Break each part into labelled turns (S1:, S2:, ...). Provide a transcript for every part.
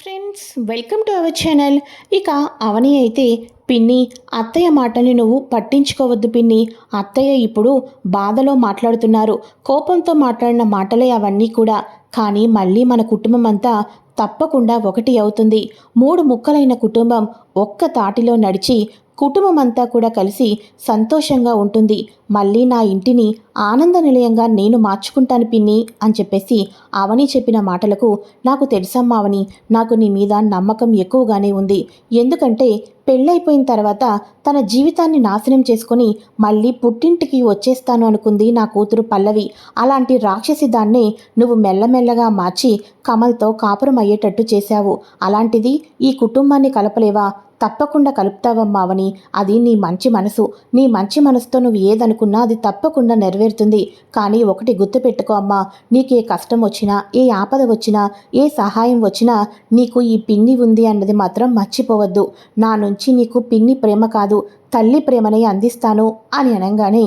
S1: Friends welcome to our channel ఇక అవని అయితే పిన్ని అత్తయ్య మాటని నువ్వు పట్టించుకోవద్దు పిన్ని. అత్తయ్య ఇప్పుడు బాధలో మాట్లాడుతున్నారు. కోపంతో మాట్లాడిన మాటలే అవన్నీ కూడా. కానీ మళ్ళీ మన కుటుంబం అంతా తప్పకుండా ఒకటి అవుతుంది. మూడు ముక్కలైన కుటుంబం ఒక్క తాటిలో నడిచి కుటుంబం అంతా కూడా కలిసి సంతోషంగా ఉంటుంది. మళ్ళీ నా ఇంటిని ఆనంద నిలయంగా నేను మార్చుకుంటాను పిన్ని అని చెప్పేసి అవని చెప్పిన మాటలకు నాకు తెలుసమ్మా అవని నాకు నీ మీద నమ్మకం ఎక్కువగానే ఉంది. ఎందుకంటే పెళ్ళైపోయిన తర్వాత తన జీవితాన్ని నాశనం చేసుకొని మళ్ళీ పుట్టింటికి వచ్చేస్తాను అనుకుంది నా కూతురు పల్లవి. అలాంటి రాక్షసి దాన్నే నువ్వు మెల్లమెల్లగా మార్చి కమల్తో కాపురం అయ్యేటట్టు చేశావు. అలాంటిది ఈ కుటుంబాన్ని కలపలేవా? తప్పకుండా కలుపుతావమ్మావని అది నీ మంచి మనసు. నీ మంచి మనసుతో నువ్వు ఏదనుకున్నా అది తప్పకుండా నెరవేరుతుంది. కానీ ఒకటి గుర్తుపెట్టుకో అమ్మా. నీకు ఏ కష్టం వచ్చినా ఏ ఆపద వచ్చినా ఏ సహాయం వచ్చినా నీకు ఈ పిన్ని ఉంది అన్నది మాత్రం మర్చిపోవద్దు. నా నుంచి నీకు పిన్ని ప్రేమ కాదు తల్లి ప్రేమనే అందిస్తాను అని అనగానే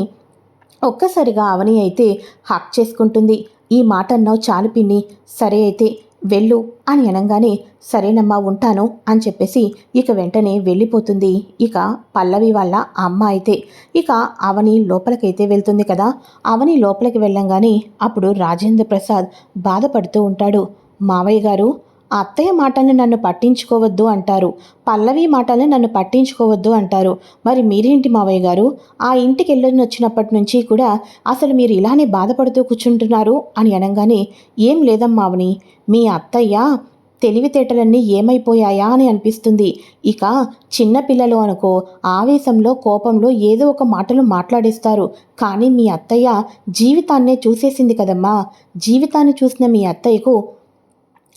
S1: ఒక్కసారిగా అవని అయితే హక్ చేసుకుంటుంది. ఈ మాట అన్నావు చాలు పిన్ని సరే అయితే వెళ్ళు అని అనగానే సరేనమ్మా ఉంటాను అని చెప్పేసి ఇక వెంటనే వెళ్ళిపోతుంది. ఇక పల్లవి వాళ్ళ అమ్మ అయితే ఇక అవని లోపలికైతే వెళ్తుంది కదా. అవని లోపలికి వెళ్ళంగానే అప్పుడు రాజేంద్ర ప్రసాద్ బాధపడుతూ ఉంటాడు. మావయ్య గారు అత్తయ్య మాటల్ని నన్ను పట్టించుకోవద్దు అంటారు. పల్లవి మాటల్ని నన్ను పట్టించుకోవద్దు అంటారు. మరి మీరేంటి మావయ్య గారు? ఆ ఇంటికి వెళ్ళని వచ్చినప్పటి నుంచి కూడా అసలు మీరు ఇలానే బాధపడుతూ కూర్చుంటున్నారు అని అనగానే ఏం లేదమ్మావని మీ అత్తయ్య తెలివితేటలన్నీ ఏమైపోయాయా? అని అనిపిస్తుంది. ఇక చిన్నపిల్లలు అనుకో ఆవేశంలో కోపంలో ఏదో ఒక మాటలు మాట్లాడేస్తారు. కానీ మీ అత్తయ్య జీవితాన్నే చూసేసింది కదమ్మా. జీవితాన్ని చూసిన మీ అత్తయ్యకు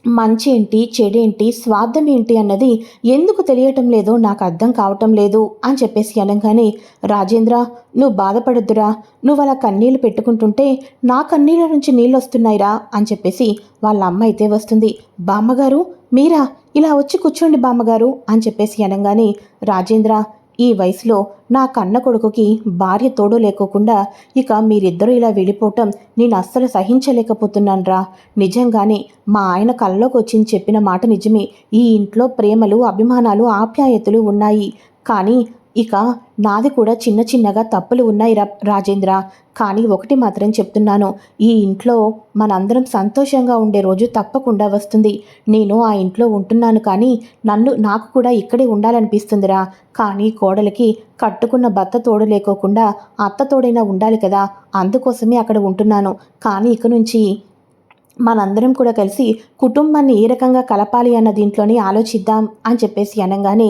S1: మంచి ఏంటి చెడేంటి స్వార్థం ఏంటి అన్నది ఎందుకు తెలియటం లేదో నాకు అర్థం కావటం లేదు అని చెప్పేసి అనగానే రాజేంద్ర నువ్వు బాధపడద్దురా నువ్వు అలా కన్నీళ్ళు పెట్టుకుంటుంటే నా కన్నీళ్ళ నుంచి నీళ్ళు వస్తున్నాయిరా అని చెప్పేసి వాళ్ళ అమ్మ అయితే వస్తుంది. బామ్మగారు మీరా ఇలా వచ్చి కూర్చోండి బామ్మగారు అని చెప్పేసి అనగానే రాజేంద్ర ఈ వయసులో నా కన్న కొడుకుకి భార్య తోడు లేకోకుండా ఇక మీరిద్దరూ ఇలా వెళ్ళిపోవటం నేను అస్సలు సహించలేకపోతున్నానురా. నిజంగానే మా ఆయన కళ్ళలోకి వచ్చి చెప్పిన మాట నిజమే. ఈ ఇంట్లో ప్రేమలు అభిమానాలు ఆప్యాయతలు ఉన్నాయి. కానీ ఇక నాది కూడా చిన్న చిన్నగా తప్పులు ఉన్నాయి రా రాజేంద్ర. కానీ ఒకటి మాత్రం చెప్తున్నాను. ఈ ఇంట్లో మనందరం సంతోషంగా ఉండే రోజు తప్పకుండా వస్తుంది. నేను ఆ ఇంట్లో ఉంటున్నాను కానీ నన్ను నాకు కూడా ఇక్కడే ఉండాలనిపిస్తుందిరా. కానీ కోడలికి కట్టుకున్న భర్త తోడు లేకోకుండా అత్త తోడైనా ఉండాలి కదా. అందుకోసమే అక్కడ ఉంటున్నాను. కానీ ఇక నుంచి మనందరం కూడా కలిసి కుటుంబాన్ని ఏ రకంగా కలపాలి అన్న దీంట్లోనే ఆలోచిద్దాం అని చెప్పేసి అనగానే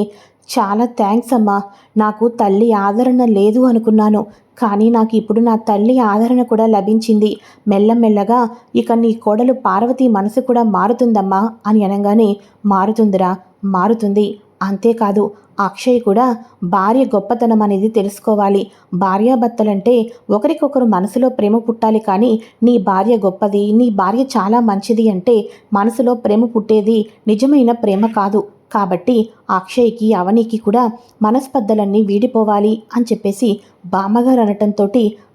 S1: చాలా థ్యాంక్స్ అమ్మా. నాకు తల్లి ఆదరణ లేదు అనుకున్నాను కానీ నాకు ఇప్పుడు నా తల్లి ఆదరణ కూడా లభించింది. మెల్లమెల్లగా ఇక నీ కోడలు పార్వతి మనసు కూడా మారుతుందమ్మా అని అనగానే మారుతుందిరా మారుతుంది. అంతేకాదు అక్షయ్ కూడా భార్య గొప్పతనం అనేది తెలుసుకోవాలి. భార్యాభర్తలంటే ఒకరికొకరు మనసులో ప్రేమ పుట్టాలి కానీ నీ భార్య గొప్పది నీ భార్య చాలా మంచిది అంటే మనసులో ప్రేమ పుట్టేది నిజమైన ప్రేమ కాదు. కాబట్టి అక్షయ్కి అవనికి కూడా మనస్పర్ధలన్నీ వీడిపోవాలి అని చెప్పేసి బామ్మగారు అనటంతో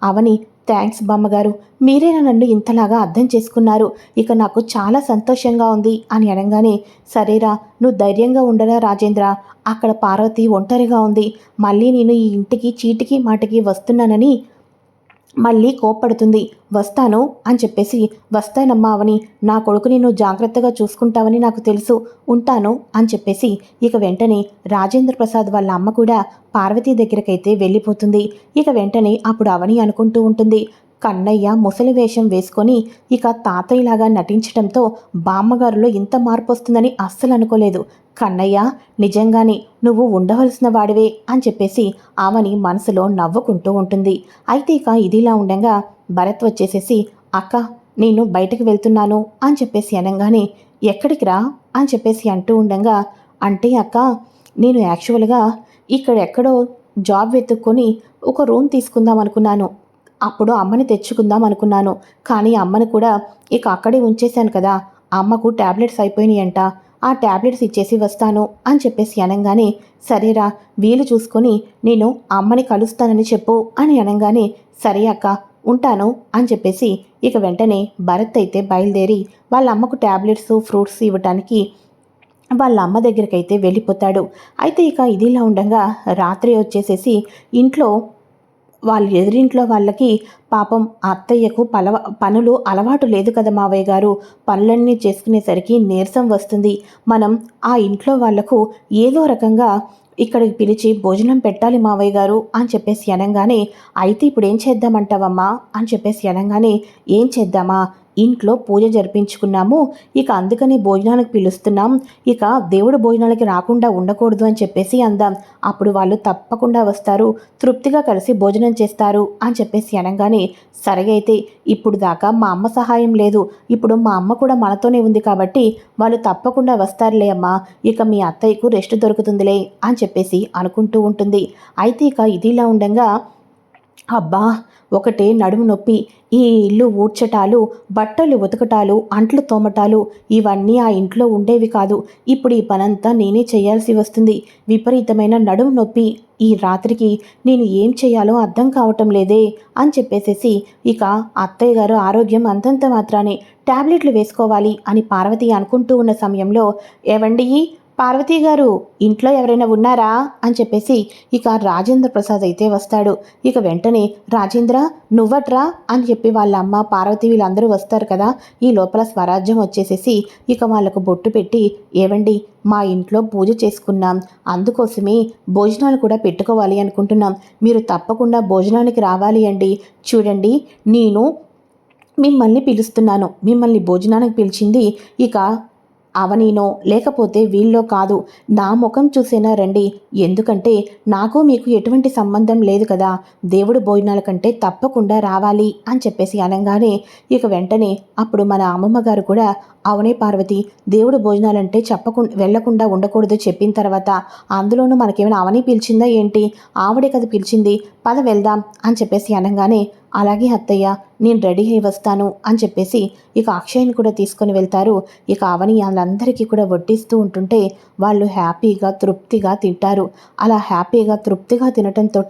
S1: అవని థ్యాంక్స్ బామ్మగారు మీరేనా నన్ను ఇంతలాగా అర్థం చేసుకున్నారు? ఇక నాకు చాలా సంతోషంగా ఉంది అని అనగానే సరేరా నువ్వు ధైర్యంగా ఉండరా రాజేంద్ర అక్కడ పార్వతి ఒంటరిగా ఉంది. మళ్ళీ నేను ఈ ఇంటికి చీటికి మాటికి వస్తున్నానని మళ్ళీ కోప్పడుతుంది. వస్తాను అని చెప్పేసి వస్తానమ్మా అవని నా కొడుకుని నువ్వు జాగ్రత్తగా చూసుకుంటావని నాకు తెలుసు ఉంటాను అని చెప్పేసి ఇక వెంటనే రాజేంద్ర ప్రసాద్ వాళ్ళ అమ్మ కూడా పార్వతీ దగ్గరకైతే వెళ్ళిపోతుంది. ఇక వెంటనే అప్పుడు అవని అనుకుంటూ ఉంటుంది. కన్నయ్య ముసలి వేషం వేసుకొని ఇక తాతయ్యలాగా నటించడంతో బామ్మగారులో ఇంత మార్పు వస్తుందని అస్సలు అనుకోలేదు. కన్నయ్య నిజంగానే నువ్వు ఉండవలసిన వాడివే అని చెప్పేసి ఆమెని మనసులో నవ్వుకుంటూ ఉంటుంది. అయితే ఇక ఇదిలా ఉండగా భరత్ వచ్చేసేసి అక్క నేను బయటకు వెళ్తున్నాను అని చెప్పేసి అనగానే ఎక్కడికి రా అని చెప్పేసి అంటూ ఉండగా అంటే అక్క నేను యాక్చువల్గా ఇక్కడ ఎక్కడో జాబ్ వెతుక్కొని ఒక రూమ్ తీసుకుందాం అనుకున్నాను. అప్పుడు అమ్మని తెచ్చుకుందాం అనుకున్నాను. కానీ అమ్మని కూడా ఇక అక్కడే ఉంచేశాను కదా అమ్మకు ట్యాబ్లెట్స్ అయిపోయినాయంట ఆ ట్యాబ్లెట్స్ ఇచ్చేసి వస్తాను అని చెప్పేసి అనగానే సరేరా వీలు చూసుకొని నేను అమ్మని కలుస్తానని చెప్పు అని అనగానే సరే అక్క ఉంటాను అని చెప్పేసి ఇక వెంటనే భరత్ అయితే బయలుదేరి వాళ్ళ అమ్మకు ట్యాబ్లెట్స్ ఫ్రూట్స్ ఇవ్వటానికి వాళ్ళ అమ్మ దగ్గరికి అయితే వెళ్ళిపోతాడు. అయితే ఇక ఇదిలా ఉండగా రాత్రి వచ్చేసేసి ఇంట్లో వాళ్ళ ఎదురింట్లో వాళ్ళకి పాపం అత్తయ్యకు పలవ పనులు అలవాటు లేదు కదా మావయ్య గారు. పనులన్నీ చేసుకునేసరికి నీరసం వస్తుంది. మనం ఆ ఇంట్లో వాళ్ళకు ఏదో రకంగా ఇక్కడికి పిలిచి భోజనం పెట్టాలి మావయ్య గారు అని చెప్పేసి అనగానే అయితే ఇప్పుడు ఏం చేద్దామంటావమ్మా? అని చెప్పేసి అనగానే ఏం చేద్దామా? ఇంట్లో పూజ జరిపించుకున్నాము. ఇక అందుకని భోజనానికి పిలుస్తున్నాం. ఇక దేవుడు భోజనాలకి రాకుండా ఉండకూడదు అని చెప్పేసి అందాం. అప్పుడు వాళ్ళు తప్పకుండా వస్తారు. తృప్తిగా కలిసి భోజనం చేస్తారు అని చెప్పేసి అనగానే సరిగైతే ఇప్పుడు దాకా మా అమ్మ సహాయం లేదు. ఇప్పుడు మా అమ్మ కూడా మనతోనే ఉంది కాబట్టి వాళ్ళు తప్పకుండా వస్తారులే అమ్మా. ఇక మీ అత్తయ్యకు రెస్ట్ దొరుకుతుందిలే అని చెప్పేసి అనుకుంటూ ఉంటుంది. అయితే ఇక ఇది ఇలా ఉండగా అబ్బా ఒకటే నడుము నొప్పి ఈ ఇల్లు ఊడ్చటాలు బట్టలు ఉతకటాలు అంట్లు తోమటాలు ఇవన్నీ ఆ ఇంట్లో ఉండేవి కాదు. ఇప్పుడు ఈ పనంతా నేనే చేయాల్సి వస్తుంది. విపరీతమైన నడుము నొప్పి. ఈ రాత్రికి నేను ఏం చేయాలో అర్థం కావటం లేదే అని చెప్పేసేసి ఇక అత్తయ్య గారు ఆరోగ్యం అంతంత మాత్రానే టాబ్లెట్లు వేసుకోవాలి అని పార్వతి అనుకుంటూ ఉన్న సమయంలో ఏవండి పార్వతీ గారు ఇంట్లో ఎవరైనా ఉన్నారా? అని చెప్పేసి ఇక రాజేంద్ర ప్రసాద్ అయితే వస్తాడు. ఇక వెంటనే రాజేంద్ర నువ్వట్రా? అని చెప్పి వాళ్ళ అమ్మ పార్వతి వీళ్ళందరూ వస్తారు కదా? ఈ లోపల స్వరాజ్యం వచ్చేసేసి ఇక వాళ్ళకు బొట్టు పెట్టి ఏవండి మా ఇంట్లో పూజ చేసుకున్నాం. అందుకోసమే భోజనాలు కూడా పెట్టుకోవాలి అనుకుంటున్నాం. మీరు తప్పకుండా భోజనానికి రావాలి అండి. చూడండి నేను మిమ్మల్ని పిలుస్తున్నాను. మిమ్మల్ని భోజనానికి పిలిచింది ఇక అవనీనో? లేకపోతే వీళ్ళో కాదు. నా ముఖం చూసేనా రండి. ఎందుకంటే నాకు మీకు ఎటువంటి సంబంధం లేదు కదా. దేవుడు భోజనాల కంటే తప్పకుండా రావాలి అని చెప్పేసి అనగానే ఇక వెంటనే అప్పుడు మన అమ్మమ్మ గారు కూడా అవునే పార్వతి దేవుడు భోజనాలంటే చెప్పకుండా వెళ్ళకుండా ఉండకూడదు చెప్పిన తర్వాత అందులోనూ మనకేమైనా అవని పిలిచిందా ఏంటి? ఆవిడే కదా పిలిచింది. పద వెళ్దాం అని చెప్పేసి అనగానే అలాగే అత్తయ్య నేను రెడీ అయి వస్తాను అని చెప్పేసి ఇక అక్షయ్ని కూడా తీసుకొని వెళ్తారు. ఇక అవని వాళ్ళందరికీ కూడా వడ్డిస్తూ ఉంటుంటే వాళ్ళు హ్యాపీగా తృప్తిగా తింటారు. అలా హ్యాపీగా తృప్తిగా తినటంతో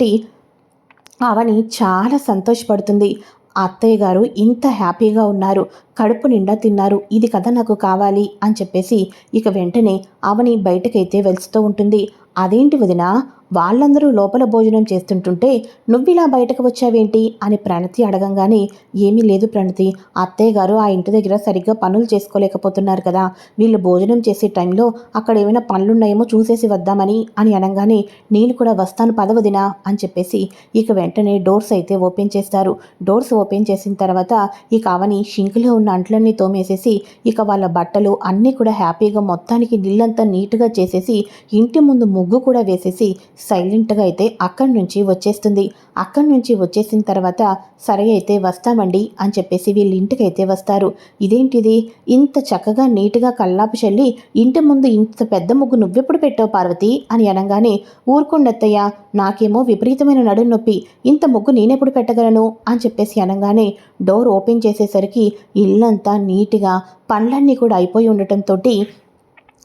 S1: అవని చాలా సంతోషపడుతుంది. అత్తయ్య గారు ఇంత హ్యాపీగా ఉన్నారు కడుపు నిండా తిన్నారు ఇది కథ నాకు కావాలి అని చెప్పేసి ఇక వెంటనే అవని బయటకైతే వెళ్తూ ఉంటుంది. అదేంటి వదినా? వాళ్ళందరూ లోపల భోజనం చేస్తుంటుంటే నువ్విలా బయటకు వచ్చావేంటి? అని ప్రణతి అడగంగానే ఏమీ లేదు ప్రణతి. అత్తయ్య గారు ఆ ఇంటి దగ్గర సరిగ్గా పనులు చేసుకోలేకపోతున్నారు కదా. వీళ్ళు భోజనం చేసే టైంలో అక్కడ ఏమైనా పనులున్నాయేమో చూసేసి వద్దామని అని అనగానే నేను కూడా వస్తాను పదవదినా అని చెప్పేసి ఇక వెంటనే డోర్స్ అయితే ఓపెన్ చేస్తారు. డోర్స్ ఓపెన్ చేసిన తర్వాత ఇక అవని షింకులో ఉన్న అంట్లన్నీ తోమేసేసి ఇక వాళ్ళ బట్టలు అన్నీ కూడా హ్యాపీగా మొత్తానికి నీళ్ళంతా నీట్గా చేసేసి ఇంటి ముందు ముగ్గు కూడా వేసేసి సైలెంట్గా అయితే అక్కడి నుంచి వచ్చేస్తుంది. అక్కడి నుంచి వచ్చేసిన తర్వాత సరే అయితే వస్తామండి అని చెప్పేసి వీళ్ళ ఇంటికి అయితే వస్తారు. ఇదేంటిది? ఇంత చక్కగా నీట్గా కల్లాపు చల్లి ఇంటి ముందు ఇంత పెద్ద ముగ్గు నువ్వెప్పుడు పెట్టావు పార్వతి? అని అనగానే ఊరుకుండత్తయ్య నాకేమో విపరీతమైన నడు నొప్పి. ఇంత ముగ్గు నేనెప్పుడు పెట్టగలను? అని చెప్పేసి అనగానే డోర్ ఓపెన్ చేసేసరికి ఇల్లంతా నీట్గా పండ్లన్నీ కూడా అయిపోయి ఉండటంతో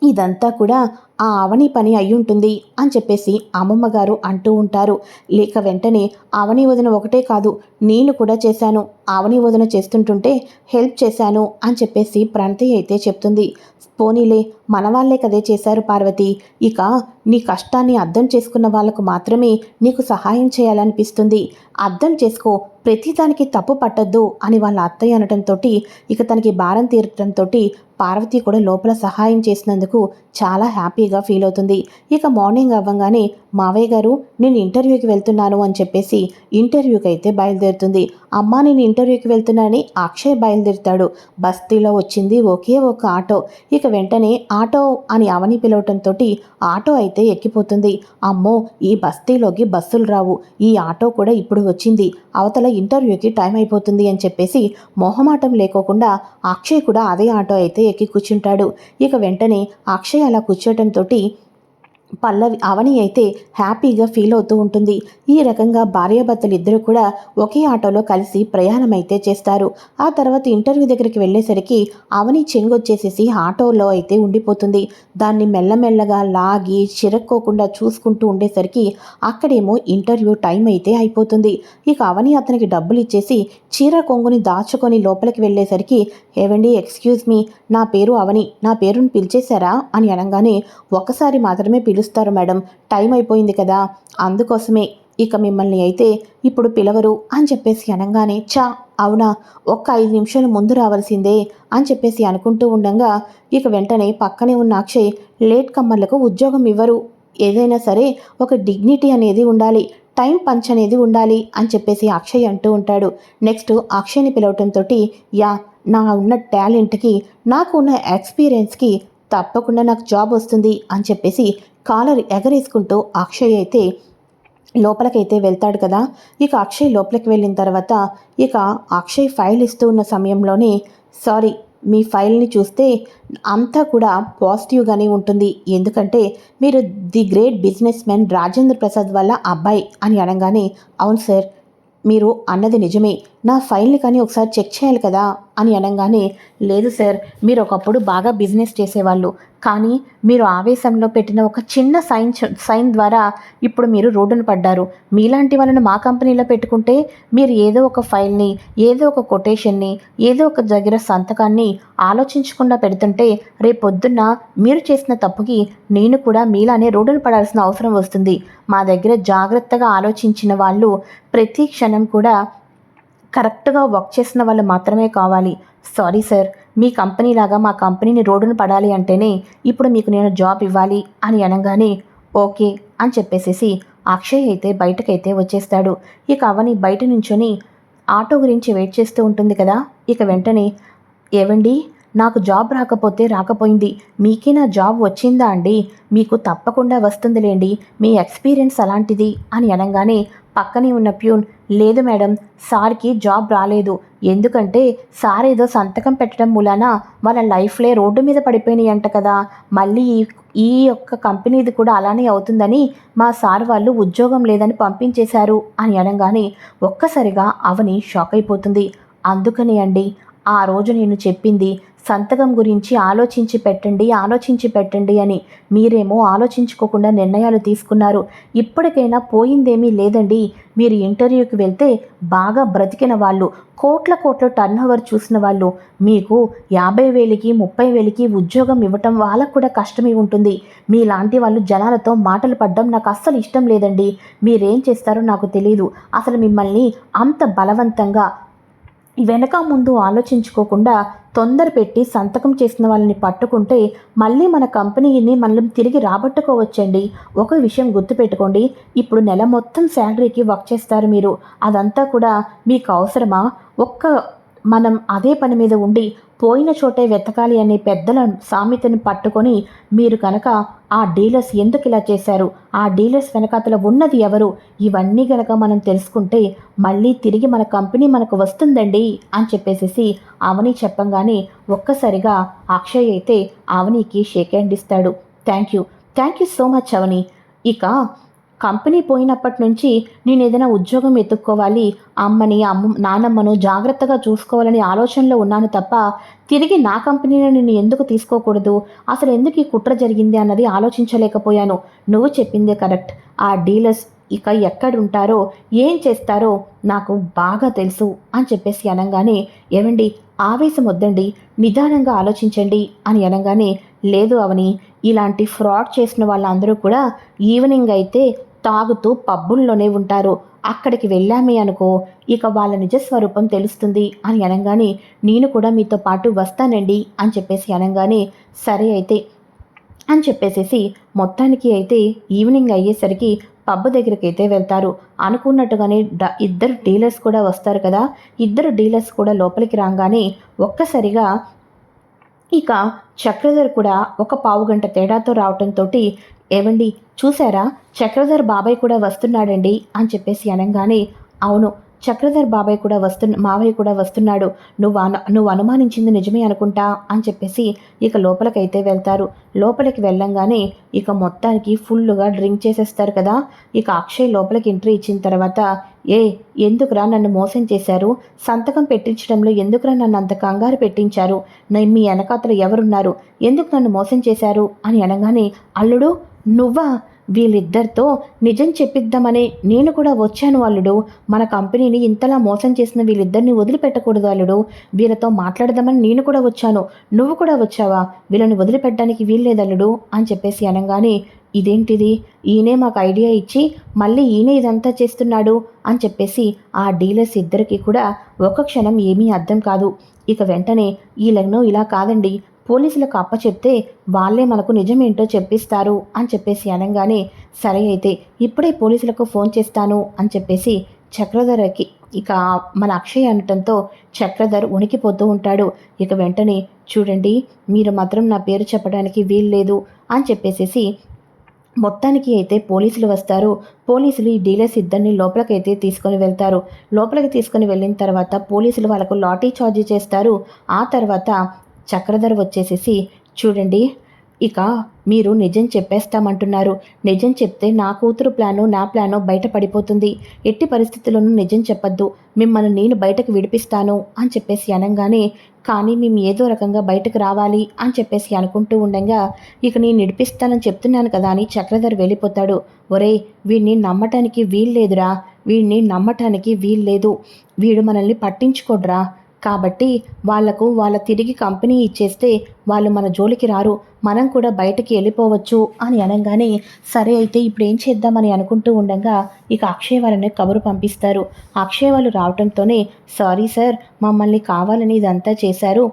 S1: ఇదంతా కూడా ఆ అవని పని అయ్యుంటుంది అని చెప్పేసి అమ్మమ్మ గారు అంటూ ఉంటారు. లేక వెంటనే అవని వదిన ఒకటే కాదు నేను కూడా చేశాను. అవని వదిన చేస్తుంటుంటే హెల్ప్ చేశాను అని చెప్పేసి ప్రణతి అయితే చెప్తుంది. పోనీలే మన వాళ్ళే కదే చేశారు పార్వతి. ఇక నీ కష్టాన్ని అర్థం చేసుకున్న వాళ్ళకు మాత్రమే నీకు సహాయం చేయాలనిపిస్తుంది. అర్థం చేసుకో ప్రతిదానికి తప్పు పట్టద్దు అని వాళ్ళ అత్తయ్య అనటంతో ఇక తనకి భారం తీరటంతో పార్వతి కూడా లోపల సహాయం చేసినందుకు చాలా హ్యాపీగా ఫీల్ అవుతుంది. ఇక మార్నింగ్ అవ్వగానే మావయ్య గారు నేను ఇంటర్వ్యూకి వెళ్తున్నాను అని చెప్పేసి ఇంటర్వ్యూకి అయితే బయలుదేరుతుంది. అమ్మ నేను ఇంటర్వ్యూకి వెళ్తున్నానని అక్షయ్ బయలుదేరుతాడు. బస్తీలో వచ్చింది ఒకే ఒక ఆటో. ఇక వెంటనే ఆటో అని అవని పిలవటంతో ఆటో అయితే ఎక్కిపోతుంది. అమ్మో ఈ బస్తీలోకి బస్సులు రావు. ఈ ఆటో కూడా ఇప్పుడు వచ్చింది. అవతల ఇంటర్వ్యూకి టైం అయిపోతుంది అని చెప్పేసి మొహమాటం లేకోకుండా అక్షయ్ కూడా అదే ఆటో అయితే ఎక్కి కూర్చుంటాడు. ఇక వెంటనే అక్షయ్ అలా కూర్చోటంతో పల్లవి అవని అయితే హ్యాపీగా ఫీల్ అవుతూ ఉంటుంది. ఈ రకంగా భార్యాభర్తలు ఇద్దరు కూడా ఒకే ఆటోలో కలిసి ప్రయాణం అయితే చేస్తారు. ఆ తర్వాత ఇంటర్వ్యూ దగ్గరికి వెళ్ళేసరికి అవని చెంగొచ్చేసేసి ఆటోలో అయితే ఉండిపోతుంది. దాన్ని మెల్లమెల్లగా లాగి చిరక్కోకుండా చూసుకుంటూ ఉండేసరికి అక్కడేమో ఇంటర్వ్యూ టైం అయితే అయిపోతుంది. ఇక అవని అతనికి డబ్బులు ఇచ్చేసి చీర కొంగుని దాచుకొని లోపలికి వెళ్ళేసరికి ఏవండి ఎక్స్క్యూజ్ మీ నా పేరు అవని నా పేరుని పిలిచేశారా? అని అనగానే ఒక్కసారి మాత్రమే పిలుస్తారు మేడం. టైం అయిపోయింది కదా. అందుకోసమే ఇక మిమ్మల్ని అయితే ఇప్పుడు పిలవరు అని చెప్పేసి అనగానే చా అవునా ఒక్క ఐదు నిమిషాలు ముందు రావాల్సిందే అని చెప్పేసి అనుకుంటూ ఉండగా ఇక వెంటనే పక్కనే ఉన్న అక్షయ్ లేట్ కమ్మర్లకు ఉద్యోగం ఇవ్వరు. ఏదైనా సరే ఒక డిగ్నిటీ అనేది ఉండాలి టైం పంచ్ అనేది ఉండాలి అని చెప్పేసి అక్షయ్ అంటూ ఉంటాడు. నెక్స్ట్ అక్షయ్ని పిలవటంతో యా నా ఉన్న టాలెంట్కి నాకు ఉన్న ఎక్స్పీరియన్స్కి తప్పకుండా నాకు జాబ్ వస్తుంది అని చెప్పేసి కాలర్ ఎగరేసుకుంటూ అక్షయ్ అయితే లోపలికైతే వెళ్తాడు కదా. ఇక అక్షయ్ లోపలికి వెళ్ళిన తర్వాత ఇక అక్షయ్ ఫైల్ ఇస్తూ ఉన్న సమయంలోనే సారీ మీ ఫైల్ని చూస్తే అంతా కూడా పాజిటివ్గానే ఉంటుంది. ఎందుకంటే మీరు the great businessman Rajendra Prasad వల్ల అబ్బాయి అని అనగానే అవును సార్ మీరు అన్నది నిజమే. నా ఫైల్ని కానీ ఒకసారి చెక్ చేయాలి కదా. అని అనగానే లేదు సార్ మీరు ఒకప్పుడు బాగా బిజినెస్ చేసేవాళ్ళు. కానీ మీరు ఆవేశంలో పెట్టిన ఒక చిన్న సైన్ సైన్ ద్వారా ఇప్పుడు మీరు రోడ్డున పడ్డారు. మీలాంటి వాళ్ళని మా కంపెనీలో పెట్టుకుంటే మీరు ఏదో ఒక ఫైల్ని ఏదో ఒక కొటేషన్ని ఏదో ఒక దగ్గర సంతకాన్ని ఆలోచించకుండా పెడుతుంటే రేపొద్దున్న మీరు చేసిన తప్పుకి నేను కూడా మీలానే రోడ్డున పడాల్సిన అవసరం వస్తుంది. మా దగ్గర జాగ్రత్తగా ఆలోచించిన వాళ్ళు ప్రతి క్షణం కూడా కరెక్ట్గా వర్క్ చేసిన వాళ్ళు మాత్రమే కావాలి. సారీ సార్ మీ కంపెనీ లాగా మా కంపెనీని రోడ్డున పడాలి అంటేనే ఇప్పుడు మీకు నేను జాబ్ ఇవ్వాలి అని అనగానే ఓకే అని చెప్పేసేసి అక్షయ్ అయితే బయటకైతే వచ్చేస్తాడు. ఇక అవని బయట నుంచొని ఆటో గురించి వెయిట్ చేస్తూ ఉంటుంది కదా ఇక వెంటనే ఏవండి నాకు జాబ్ రాకపోతే రాకపోయింది మీకే నా జాబ్ వచ్చిందా అండి మీకు తప్పకుండా వస్తుందిలేండి మీ ఎక్స్పీరియన్స్ అలాంటిది అని అనగానే పక్కనే ఉన్న ప్యూన్ లేదు మేడం సార్కి జాబ్ రాలేదు. ఎందుకంటే సార్ ఏదో సంతకం పెట్టడం మూలాన వాళ్ళ లైఫ్లే రోడ్డు మీద పడిపోయినాయి అంట కదా. మళ్ళీ ఈ ఈ యొక్క కంపెనీది కూడా అలానే అవుతుందని మా సార్ వాళ్ళు ఉద్యోగం లేదని పంపించేశారు అని అనగానే ఒక్కసారిగా అవని షాక్ అయిపోతుంది. అందుకని అండి ఆ రోజు నేను చెప్పింది సంతకం గురించి ఆలోచించి పెట్టండి ఆలోచించి పెట్టండి అని మీరేమో ఆలోచించుకోకుండా నిర్ణయాలు తీసుకున్నారు. ఇప్పటికైనా పోయిందేమీ లేదండి. మీరు ఇంటర్వ్యూకి వెళ్తే బాగా బ్రతికిన వాళ్ళు కోట్ల కోట్ల టర్న్ ఓవర్ చూసిన వాళ్ళు మీకు యాభై వేలకి ముప్పై వేలకి ఉద్యోగం ఇవ్వటం వాళ్ళకు కూడా కష్టమే ఉంటుంది. మీలాంటి వాళ్ళు జనాలతో మాటలు పడ్డం నాకు అస్సలు ఇష్టం లేదండి. మీరేం చేస్తారో నాకు తెలియదు అసలు మిమ్మల్ని అంత బలవంతంగా వెనక ముందు ఆలోచించుకోకుండా తొందర పెట్టి సంతకం చేసిన వాళ్ళని పట్టుకుంటే మళ్ళీ మన కంపెనీని మనం తిరిగి రాబట్టుకోవచ్చండి. ఒక విషయం గుర్తుపెట్టుకోండి. ఇప్పుడు నెల మొత్తం శాలరీకి వర్క్ చేస్తారు మీరు. అదంతా కూడా మీకు అవసరమా? ఒక్క మనం అదే పని మీద ఉండి పోయిన చోటే వెతకాలి అనే పెద్దల సామెతను పట్టుకొని మీరు కనుక ఆ డీలర్స్ ఎందుకు ఇలా చేశారు? ఆ డీలర్స్ వెనకాతల ఉన్నది ఎవరు? ఇవన్నీ గనక మనం తెలుసుకుంటే మళ్ళీ తిరిగి మన కంపెనీ మనకు వస్తుందండి అని చెప్పేసేసి అవని చెప్పంగానే ఒక్కసారిగా అక్షయ్ అయితే అవనికి షేక్ హ్యాండ్ ఇస్తాడు. Thank you. Thank you so much Avani. ఇక కంపెనీ పోయినప్పటి నుంచి నేను ఏదైనా ఉద్యోగం ఎత్తుక్కోవాలి అమ్మని అమ్మ నానమ్మను జాగ్రత్తగా చూసుకోవాలని ఆలోచనలో ఉన్నాను తప్ప తిరిగి నా కంపెనీని నేను ఎందుకు తీసుకోకూడదు? అసలు ఎందుకు ఈ కుట్ర జరిగింది అన్నది ఆలోచించలేకపోయాను. నువ్వు చెప్పిందే కరెక్ట్. ఆ డీలర్స్ ఇక ఎక్కడుంటారో ఏం చేస్తారో నాకు బాగా తెలుసు అని చెప్పేసి అనగానే ఏమండి ఆవేశం వద్దండి నిదానంగా ఆలోచించండి అని అనగానే లేదు అవని ఇలాంటి ఫ్రాడ్ చేసిన వాళ్ళందరూ కూడా ఈవినింగ్ అయితే తాగుతూ పబ్బుల్లోనే ఉంటారు. అక్కడికి వెళ్ళామే అనుకో ఇక వాళ్ళ నిజస్వరూపం తెలుస్తుంది అని అనగానే నేను కూడా మీతో పాటు వస్తానండి అని చెప్పేసి అనగానే సరే అయితే అని చెప్పేసేసి మొత్తానికి అయితే ఈవినింగ్ అయ్యేసరికి పబ్ దగ్గరికి అయితే వెళ్తారు. అనుకున్నట్టుగానే డ ఇద్దరు డీలర్స్ కూడా వస్తారు కదా. ఇద్దరు డీలర్స్ కూడా లోపలికి రాగానే ఒక్కసారిగా ఇక చక్రధర్ కూడా ఒక పావు గంట తేడాతో రావటంతో ఏవండి చూసారా చక్రధర్ బాబాయ్ కూడా వస్తున్నాడండి అని చెప్పేసి అనగానే అవును చక్రధర్ బాబాయ్ కూడా వస్తు మావయ్య కూడా వస్తున్నాడు. నువ్వు అను నువ్వు అనుమానించింది నిజమే అనుకుంటా అని చెప్పేసి ఇక లోపలికైతే వెళ్తారు. లోపలికి వెళ్ళంగానే ఇక మొత్తానికి ఫుల్గా డ్రింక్ చేసేస్తారు కదా. ఇక అక్షయ్ లోపలికి ఎంట్రీ ఇచ్చిన తర్వాత ఏ ఎందుకురా నన్ను మోసం చేశారు? సంతకం పెట్టించడంలో ఎందుకురా నన్ను అంత కంగారు పెట్టించారు? నేను మీ వెనకాతలు ఎవరున్నారు? ఎందుకు నన్ను మోసం చేశారు? అని అనగానే అల్లుడు నువ్వా? వీళ్ళిద్దరితో నిజం చెప్పిద్దామని నేను కూడా వచ్చాను అల్లుడు. మన కంపెనీని ఇంతలా మోసం చేసిన వీళ్ళిద్దరిని వదిలిపెట్టకూడదు అల్లుడు. వీళ్ళతో మాట్లాడదామని నేను కూడా వచ్చాను. నువ్వు కూడా వచ్చావా? వీళ్ళని వదిలిపెట్టడానికి వీల్లేదల్లుడు అని చెప్పేసి అనగానే ఇదేంటిది? ఈయనే మాకు ఐడియా ఇచ్చి మళ్ళీ ఈయనే ఇదంతా చేస్తున్నాడు అని చెప్పేసి ఆ డీలర్స్ ఇద్దరికి కూడా ఒక క్షణం ఏమీ అర్థం కాదు. ఇక వెంటనే వీళ్ళను ఇలా కాదండి. పోలీసులకు అప్పచెప్తే వాళ్ళే మనకు నిజమేంటో చెప్పిస్తారు అని చెప్పేసి అనగానే సరే అయితే ఇప్పుడే పోలీసులకు ఫోన్ చేస్తాను అని చెప్పేసి చక్రధరకి ఇక మన అక్షయ్ అనటంతో చక్రధర్ ఉనికిపోతూ ఉంటాడు. ఇక వెంటనే చూడండి మీరు మాత్రం నా పేరు చెప్పడానికి వీల్లేదు అని చెప్పేసేసి మొత్తానికి అయితే పోలీసులు వస్తారు. పోలీసులు ఈ డీలర్స్ ఇద్దరిని లోపలికైతే తీసుకొని వెళ్తారు. లోపలికి తీసుకొని వెళ్ళిన తర్వాత పోలీసులు వాళ్ళకు లాఠీ చార్జీ చేస్తారు. ఆ తర్వాత చక్రధర్ వచ్చేసేసి చూడండి ఇక మీరు నిజం చెప్పేస్తామంటున్నారు. నిజం చెప్తే నా కూతురు ప్లాను నా ప్లాను బయట పడిపోతుంది ఎట్టి పరిస్థితుల్లోనూ నిజం చెప్పద్దు. మిమ్మల్ని నేను బయటకు విడిపిస్తాను అని చెప్పేసి అనగానే కానీ మేము ఏదో రకంగా బయటకు రావాలి అని చెప్పేసి అనుకుంటూ ఉండగా ఇక నేను నిడిపిస్తానని చెప్తున్నాను కదా అని చక్రధర్ వెళ్ళిపోతాడు. ఒరే వీడిని నమ్మటానికి వీల్లేదురా. వీడిని నమ్మటానికి వీల్లేదు. వీడు మనల్ని పట్టించుకోడ్రా. కాబట్టి వాళ్ళకు వాళ్ళ తిరిగి కంపెనీ ఇచ్చేస్తే వాళ్ళు మన జోలికి రారు. మనం కూడా బయటకి వెళ్ళిపోవచ్చు అని అనగానే సరే అయితే ఇప్పుడు ఏం చేద్దామని అనుకుంటూ ఉండగా ఇక అక్షయ్ వాళ్ళని కబురు పంపిస్తారు. అక్షయ్ వాళ్ళు రావడంతోనే సారీ సార్ మమ్మల్ని కావాలని ఇదంతా చేశారు.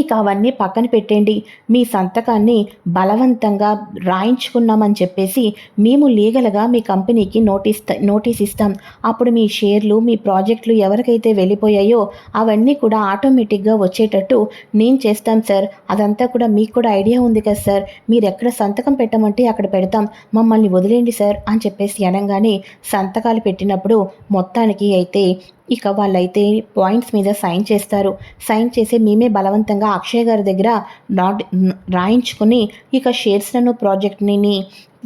S1: ఇక అవన్నీ పక్కన పెట్టండి మీ సంతకాన్ని బలవంతంగా రాయించుకున్నామని చెప్పేసి మేము లీగల్గా మీ కంపెనీకి నోటీస్ నోటీస్ ఇస్తాం. అప్పుడు మీ షేర్లు మీ ప్రాజెక్టులు ఎవరికైతే వెళ్ళిపోయాయో అవన్నీ కూడా ఆటోమేటిక్గా వచ్చేటట్టు నేను చేస్తాం సార్. అదంతా కూడా మీకు కూడా ఐడియా ఉంది కదా సార్. మీరు ఎక్కడ సంతకం పెట్టమంటే అక్కడ పెడతాం. మమ్మల్ని వదిలేండి సార్ అని చెప్పేసి అనగానే సంతకాలు పెట్టినప్పుడు మొత్తానికి అయితే ఇక వాళ్ళైతే పాయింట్స్ మీద సైన్ చేస్తారు. సైన్ చేసి మేమే బలవంతంగా అక్షయ్ గారి దగ్గర నాట్ రాయించుకుని ఇక షేర్స్లను ప్రాజెక్ట్ని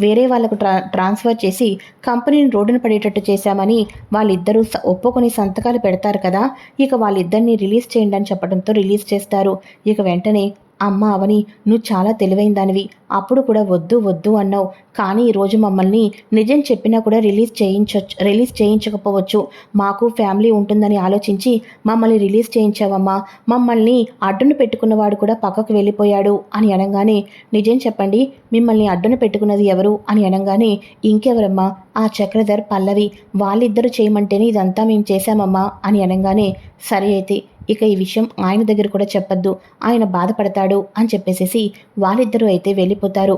S1: వేరే వాళ్ళకు ట్రా ట్రాన్స్ఫర్ చేసి కంపెనీని రోడ్డున పడేటట్టు చేశామని వాళ్ళిద్దరూ ఒప్పుకొని సంతకాలు పెడతారు కదా ఇక వాళ్ళిద్దరిని రిలీజ్ చేయండి అని చెప్పడంతో రిలీజ్ చేస్తారు. ఇక వెంటనే అమ్మ అవని నువ్వు చాలా తెలివైన దానివి అప్పుడు కూడా వద్దు వద్దు అన్నావు. కానీ ఈరోజు మమ్మల్ని నిజం చెప్పినా కూడా రిలీజ్ చేయించవచ్చు రిలీజ్ చేయించకపోవచ్చు. మాకు ఫ్యామిలీ ఉంటుందని ఆలోచించి మమ్మల్ని రిలీజ్ చేయించావమ్మా. మమ్మల్ని అడ్డును పెట్టుకున్నవాడు కూడా పక్కకు వెళ్ళిపోయాడు అని అనగానే నిజం చెప్పండి మిమ్మల్ని అడ్డును పెట్టుకున్నది ఎవరు అని అనగానే ఇంకెవరమ్మా? ఆ చక్రధర్ పల్లవి వాళ్ళిద్దరూ చేయమంటేనే ఇదంతా మేము చేశామమ్మా అని అనగానే సరే అయితే. ఇక ఈ విషయం ఆయన దగ్గర కూడా చెప్పద్దు. ఆయన బాధపడతాడు అని చెప్పేసేసి వాళ్ళిద్దరూ అయితే వెళ్ళిపోతారు.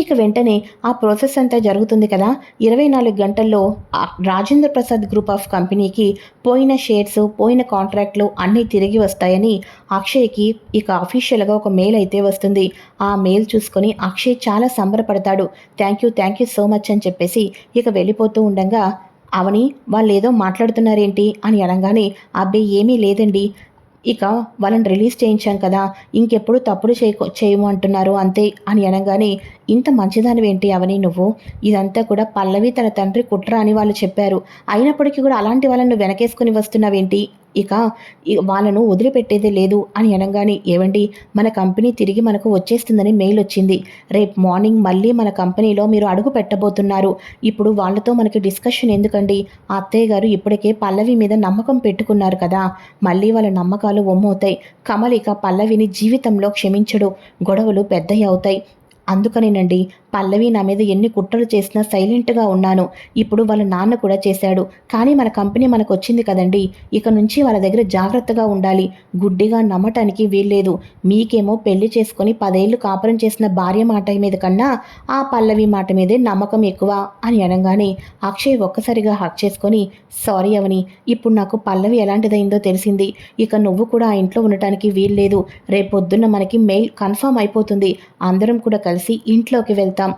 S1: ఇక వెంటనే ఆ ప్రాసెస్ అంతా జరుగుతుంది కదా. ఇరవై నాలుగు గంటల్లో రాజేంద్ర ప్రసాద్ గ్రూప్ ఆఫ్ కంపెనీకి పోయిన షేర్స్ పోయిన కాంట్రాక్ట్లు అన్నీ తిరిగి వస్తాయని అక్షయ్కి ఇక అఫీషియల్గా ఒక మెయిల్ అయితే వస్తుంది. ఆ మెయిల్ చూసుకొని అక్షయ్ చాలా సంబరపడతాడు. Thank you thank you so much అని చెప్పేసి ఇక వెళ్ళిపోతూ ఉండగా అవని వాళ్ళు ఏదో మాట్లాడుతున్నారేంటి అని అనగానే అబ్బే ఏమీ లేదండి. ఇక వాళ్ళని రిలీజ్ చేయించాం కదా. ఇంకెప్పుడు తప్పుడు చేయకు చేయము అంటున్నారు అంతే అని అనగానే ఇంత మంచిదానివేంటి అవని నువ్వు? ఇదంతా కూడా పల్లవి తన తండ్రి కుట్ర అని వాళ్ళు చెప్పారు. అయినప్పటికీ కూడా అలాంటి వాళ్ళను వెనకేసుకుని వస్తున్నావేంటి? ఇక వాళ్ళను వదిలిపెట్టేదే లేదు అని అనగానే ఏవండి మన కంపెనీ తిరిగి మనకు వచ్చేస్తుందని మెయిల్ వచ్చింది. రేపు మార్నింగ్ మళ్ళీ మన కంపెనీలో మీరు అడుగు పెట్టబోతున్నారు. ఇప్పుడు వాళ్ళతో మనకి డిస్కషన్ ఎందుకండి? అత్తయ్య గారు ఇప్పటికే పల్లవి మీద నమ్మకం పెట్టుకున్నారు కదా. మళ్ళీ వాళ్ళ నమ్మకాలు ఒమ్మవుతాయి. కమలిక పల్లవిని జీవితంలో క్షమించడు. గొడవలు పెద్దవి అవుతాయి. అందుకనేనండి పల్లవి నా మీద ఎన్ని కుట్రలు చేసినా సైలెంట్గా ఉన్నాను. ఇప్పుడు వాళ్ళ నాన్న కూడా చేశాడు. కానీ మన కంపెనీ మనకు వచ్చింది కదండి ఇక నుంచి వాళ్ళ దగ్గర జాగ్రత్తగా ఉండాలి. గుడ్డిగా నమ్మటానికి వీల్లేదు. మీకేమో పెళ్ళి చేసుకుని పదేళ్ళు కాపురం చేసిన భార్య మాట మీద కన్నా ఆ పల్లవి మాట మీదే నమ్మకం ఎక్కువ అని అనగానే అక్షయ్ ఒక్కసారిగా హక్ చేసుకొని సారీ అవని ఇప్పుడు నాకు పల్లవి ఎలాంటిదైందో తెలిసింది. ఇక నువ్వు కూడా ఆ ఇంట్లో ఉండటానికి వీల్లేదు. రేపొద్దున్న మనకి మెయిల్ కన్ఫర్మ్ అయిపోతుంది. అందరం కూడా కలిసి ఇంట్లోకి వెళ్తాం.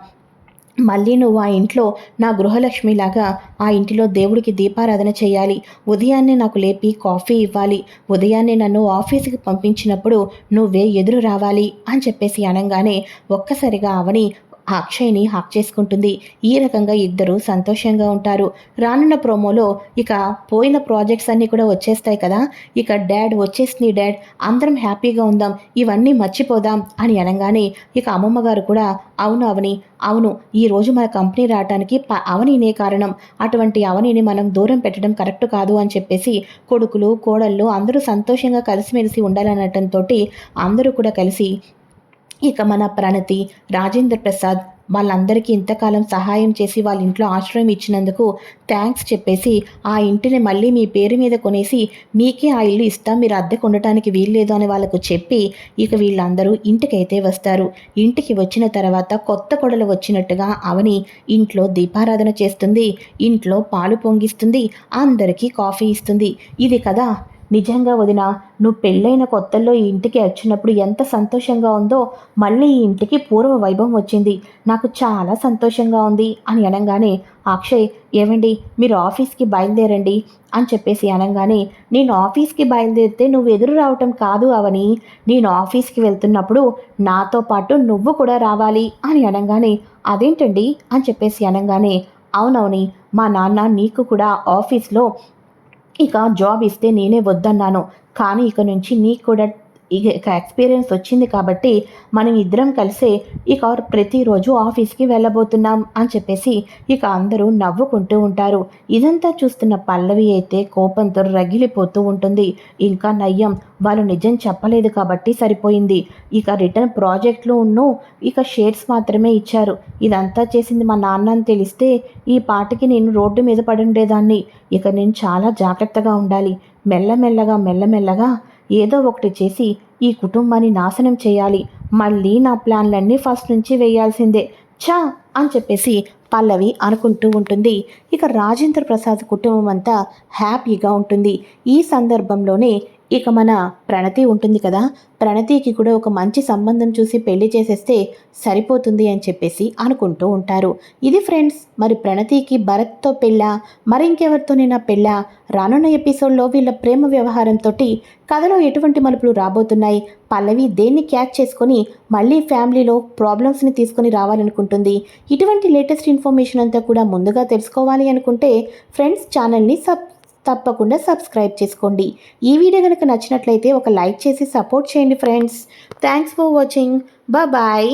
S1: మళ్ళీ నువ్వు ఆ ఇంట్లో నా గృహలక్ష్మిలాగా ఆ ఇంటిలో దేవుడికి దీపారాధన చేయాలి. ఉదయాన్నే నాకు లేపి కాఫీ ఇవ్వాలి. ఉదయాన్నే నన్ను ఆఫీస్కి పంపించినప్పుడు నువ్వే ఎదురు రావాలి అని చెప్పేసి అనగానే ఒక్కసారిగా అవని అక్షయ్ని హాక్ చేసుకుంటుంది. ఈ రకంగా ఇద్దరు సంతోషంగా ఉంటారు. రానున్న ప్రోమోలో ఇక పోయిన ప్రాజెక్ట్స్ అన్నీ కూడా వచ్చేస్తాయి కదా. ఇక డాడ్ వచ్చేసింది డాడ్. అందరం హ్యాపీగా ఉందాం. ఇవన్నీ మర్చిపోదాం అని అనగానే ఇక అమ్మమ్మ గారు కూడా అవును అవని అవును. ఈ రోజు మన కంపెనీ రావడానికి ప అవనినే కారణం. అటువంటి అవనిని మనం దూరం పెట్టడం కరెక్ట్ కాదు అని చెప్పేసి కొడుకులు కోడళ్ళు అందరూ సంతోషంగా కలిసిమెలిసి ఉండాలనటంతో అందరూ కూడా కలిసి ఇక మన ప్రణతి రాజేంద్ర ప్రసాద్ వాళ్ళందరికీ ఇంతకాలం సహాయం చేసి వాళ్ళ ఇంట్లో ఆశ్రయం ఇచ్చినందుకు థ్యాంక్స్ చెప్పేసి ఆ ఇంటిని మళ్ళీ మీ పేరు మీద కొనేసి మీకే ఆ ఇల్లు ఇస్తాం మీరు అద్దెకు ఉండటానికి వీల్లేదు అని వాళ్ళకు చెప్పి ఇక వీళ్ళందరూ ఇంటికైతే వస్తారు. ఇంటికి వచ్చిన తర్వాత కొత్త కొడలు వచ్చినట్టుగా అవని ఇంట్లో దీపారాధన చేస్తుంది ఇంట్లో పాలు పొంగిస్తుంది అందరికీ కాఫీ ఇస్తుంది. ఇది కదా నిజంగా వదిన నువ్వు పెళ్ళైన కొత్తల్లో ఈ ఇంటికి వచ్చినప్పుడు ఎంత సంతోషంగా ఉందో మళ్ళీ ఈ ఇంటికి పూర్వ వైభవం వచ్చింది. నాకు చాలా సంతోషంగా ఉంది అని అనగానే అక్షయ్ ఏమండి మీరు ఆఫీస్కి బయలుదేరండి అని చెప్పేసి అనగానే నేను ఆఫీస్కి బయలుదేరితే నువ్వు ఎదురు రావటం కాదు అవని. నేను ఆఫీస్కి వెళ్తున్నప్పుడు నాతో పాటు నువ్వు కూడా రావాలి అని అనగానే అదేంటండి? అని చెప్పేసి అనగానే అవునవుని మా నాన్న నీకు కూడా ఆఫీస్లో ఇక జాబ్ ఇస్తే నేనే వద్దన్నాను. కానీ ఇక నుంచి నీకు కూడా ఇక ఎక్స్పీరియన్స్ వచ్చింది కాబట్టి మనం ఇద్దరం కలిసే ఇక ప్రతిరోజు ఆఫీస్కి వెళ్ళబోతున్నాం అని చెప్పేసి ఇక అందరూ నవ్వుకుంటూ ఉంటారు. ఇదంతా చూస్తున్న పల్లవి అయితే కోపంతో రగిలిపోతూ ఉంటుంది. ఇంకా నయ్యం వాళ్ళు నిజం చెప్పలేదు కాబట్టి సరిపోయింది. ఇక రిటర్న్ ప్రాజెక్టులు ఉన్ను ఇక షేర్స్ మాత్రమే ఇచ్చారు. ఇదంతా చేసింది మా నాన్న అని తెలిస్తే ఈ పాటకి నేను రోడ్డు మీద పడి ఉండేదాన్ని ఇక నేను చాలా జాగ్రత్తగా ఉండాలి. మెల్లమెల్లగా మెల్లమెల్లగా ఏదో ఒకటి చేసి ఈ కుటుంబాన్ని నాశనం చేయాలి. మళ్ళీ నా ప్లాన్లన్నీ ఫస్ట్ నుంచి వేయాల్సిందే. చా అని చెప్పేసి పల్లవి అనుకుంటూ ఉంటుంది. ఇక రాజేంద్ర ప్రసాద్ కుటుంబం అంతా హ్యాపీగా ఉంటుంది. ఈ సందర్భంలోనే ఇక మన ప్రణతి ఉంటుంది కదా. ప్రణతికి కూడా ఒక మంచి సంబంధం చూసి పెళ్ళి చేసేస్తే సరిపోతుంది అని చెప్పేసి అనుకుంటూ ఉంటారు. ఇది ఫ్రెండ్స్ మరి ప్రణతికి భరత్తో పెళ్ళా? మరింకెవరితోనైనా పెళ్ళా? రానున్న ఎపిసోడ్లో వీళ్ళ ప్రేమ వ్యవహారంతో కథలో ఎటువంటి మలుపులు రాబోతున్నాయి? పల్లవి దేన్ని క్యాచ్ చేసుకొని మళ్ళీ ఫ్యామిలీలో ప్రాబ్లమ్స్ని తీసుకొని రావాలనుకుంటుంది? ఇటువంటి లేటెస్ట్ ఇన్ఫర్మేషన్ అంతా కూడా ముందుగా తెలుసుకోవాలి అనుకుంటే ఫ్రెండ్స్ ఛానల్ని సబ్ తప్పకుండా సబ్స్క్రైబ్ చేసుకోండి. ఈ వీడియో కనుక నచ్చినట్లయితే ఒక లైక్ చేసి సపోర్ట్ చేయండి friends. Thanks for watching bye